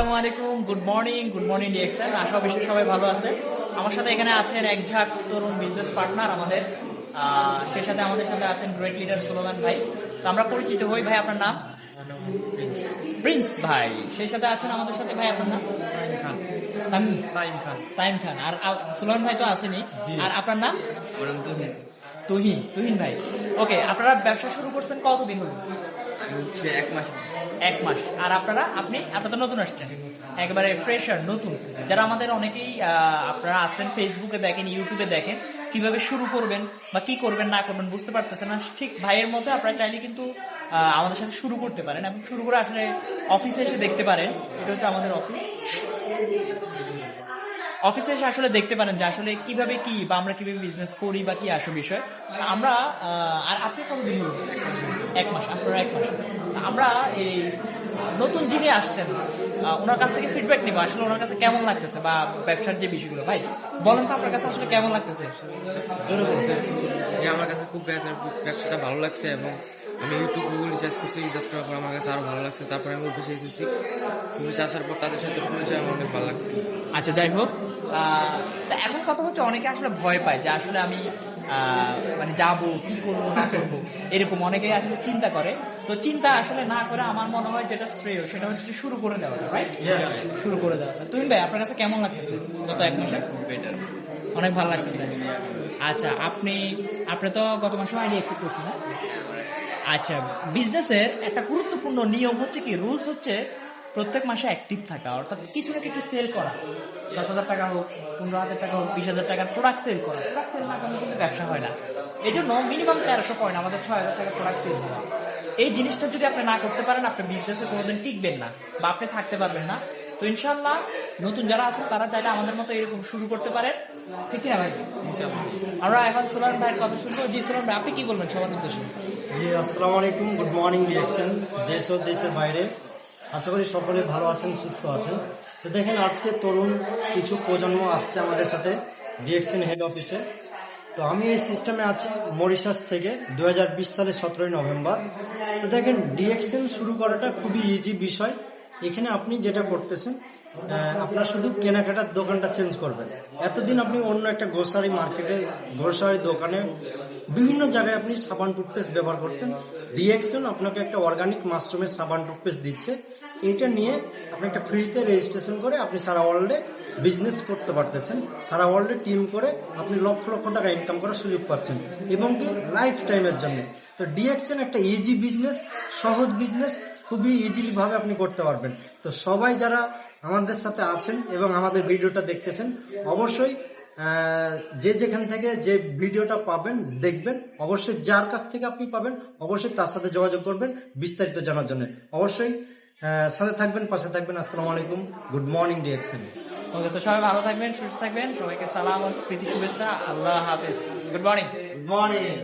আসসালামু আলাইকুম good morning good morning DXN আশা অবশ্যই সবাই ভালো আছে। আমার সাথে এখানে আছেন এক ঝাঁক তরুণ বিজনেস পার্টনার আমাদের। সে সাথে আমাদের সাথে আছেন গ্রেট লিডার সুলোমান ভাই। তো আমরা পরিচিত হই ভাই আপনার নাম? প্রিন্স ভাই। সেই সাথে আছেন আমাদের সাথে ভাই আপনার নাম? তামিম নাইম খান। তাইম খান। আর সুলোমান ভাই তো আসেনি আর আপনার নাম? তুহিন। তুহিন। ভাই। ওকে আপনারা ব্যবসা শুরু করছেন কতদিন হলো? এক মাস এক মাস। আর আপনারা, আপনি আপনারা তো নতুন আসছেন। একবারে ফ্রেশার নতুন। যারা আমাদের অনেকেই আপনারা আছেন ফেসবুকে দেখেন ইউটিউবে দেখেন, কীভাবে শুরু করবেন বা কি করবেন, না করবেন বুঝতে পারতেছেন না। ঠিক ভাইয়ের মতো আপনারা চাইলে কিন্তু আমাদের সাথে শুরু করতে পারেন এবং শুরু করে আসলে অফিসে এসে দেখতে পারেন। এটা হচ্ছে আমাদের অফিস অফিসে এসে আসলে দেখতে পারেন যে আসলে কীভাবে কি বা আমরা কীভাবে বিজনেস করি বা কি আসো বিষয়। আমরা আর আপনি কতদিন হলো? এক মাস আপনারা এক মাস। আমরা এই নতুন যিনি আসছেন আহ, ওনার কাছ থেকে ফিডব্যাক নিবো। আসলে ওনার কাছে কেমন লাগতেছে বা ব্যবসার যে বিষয়গুলো? ভাই বলেন তো আপনার কাছে আসলে কেমন লাগতেছে? জোরে বলছে যে আমার কাছে খুব ব্যবসাটা ভালো লাগছে এবং আমি ইউটিউব গুগল রিচার্জ করছি রিচার্জ করার পর আমার কাছে আরও ভালো লাগছে। তারপরে আমি অফিসে এসেছি। অফিসে আসার পর তাদের সাথে পরিচয় আমার অনেক ভালো লাগছে। আচ্ছা যাই হোক। তা এখন কথা হচ্ছে অনেকে আসলে ভয় পায় যে আসলে আমি মানে যাব কি করব না করব। এরকম অনেকে আসলে চিন্তা করে। তো চিন্তা আসলে না করে আমার মনে হয় যেটা শ্রেয় সেটা হচ্ছে শুরু করে দেওয়াটা রাইট শুরু করে দেওয়াটা। তুমি ভাই আপনার কাছে কেমন লাগতেছে? গত এক মাসে? বেটার অনেক ভালো লাগতেছে। আচ্ছা আপনি আপনি তো গত মাসে আইডিয়া একটু করছেন না? আচ্ছা বিজনেসের একটা গুরুত্বপূর্ণ নিয়ম হচ্ছে কি? রুলস হচ্ছে প্রত্যেক মাসে অ্যাক্টিভ থাকা, অর্থাৎ কিছু না কিছু সেল করা। দশ হাজার টাকা হোক, পনেরো হাজার টাকা হোক, বিশ হাজার টাকার প্রোডাক্ট সেল করা। প্রোডাক্ট সেল না করলে কিন্তু ব্যবসা হয় না। এই জন্য মিনিমাম তেরোশো পয়েন্ট, আমাদের ছয় হাজার টাকা প্রোডাক্ট সেল করা। এই জিনিসটা যদি আপনি না করতে পারেন আপনি বিজনেসে কোনোদিন টিকবেন না বা আপনি থাকতে পারবেন না। তো ইনশাল্লাহ নতুন যারা আছেন, তারা চাইলে আমাদের মতো এরকম শুরু করতে পারেন। ঠিক না ভাই? আমরা এখন সোলার ভাইয়ের কথা শুনব। জি সোলার ভাই, আপনি কি বলবেন সবার উদ্দেশ্যে? জি, আসসালামু আলাইকুম। গুড মর্নিং রিয়াকশন দেশ ও দেশের বাইরে। আশা করি সকলে ভালো আছেন, সুস্থ আছেন। তো দেখেন, আজকে তরুণ কিছু প্রজন্ম আসছে আমাদের সাথে ডিএকশন হেড অফিসে তো আমি এই সিস্টেমে আছি মরিশাস থেকে দু সালের সতেরোই নভেম্বর। তো দেখেন ডিএকশন শুরু করাটা খুবই ইজি বিষয়। এখানে আপনি যেটা করতেছেন আপনার শুধু কেনাকাটার দোকানটা চেঞ্জ করবেন। এতদিন আপনি অন্য একটা গ্রোসারি মার্কেটে গ্রোসারি দোকানে বিভিন্ন জায়গায় আপনি সাবান টুথপেস্ট ব্যবহার করতেন। ডিএক্সন আপনাকে একটা অর্গানিক মাশরুমের সাবান টুথপেস্ট দিচ্ছে। এটা নিয়ে আপনি একটা ফ্রিতে রেজিস্ট্রেশন করে আপনি সারা ওয়ার্ল্ডে বিজনেস করতে পারতেছেন। সারা ওয়ার্ল্ডে টিম করে আপনি লক্ষ লক্ষ টাকা ইনকাম করার সুযোগ পাচ্ছেন। এবং লাইফ টাইমের জন্য। তো ডিএক্সন একটা ইজি বিজনেস সহজ বিজনেস খুবই ইজিলি ভাবে আপনি করতে পারবেন। তো সবাই যারা আমাদের সাথে আছেন এবং আমাদের ভিডিওটা দেখতেছেন অবশ্যই যে যেখান থেকে যে ভিডিওটা পাবেন দেখবেন। অবশ্যই যার কাছ থেকে আপনি পাবেন অবশ্যই তার সাথে যোগাযোগ করবেন বিস্তারিত জানার জন্য। অবশ্যই সাথে থাকবেন পাশে থাকবেন। আসসালামু আলাইকুম। গুড মর্নিং ডিএক্সএন ওকে তো সবাই ভালো থাকবেন সুস্থ থাকবেন। সবাইকে সালাম ও প্রীতি শুভেচ্ছা। আল্লাহ হাফেজ। Good morning good morning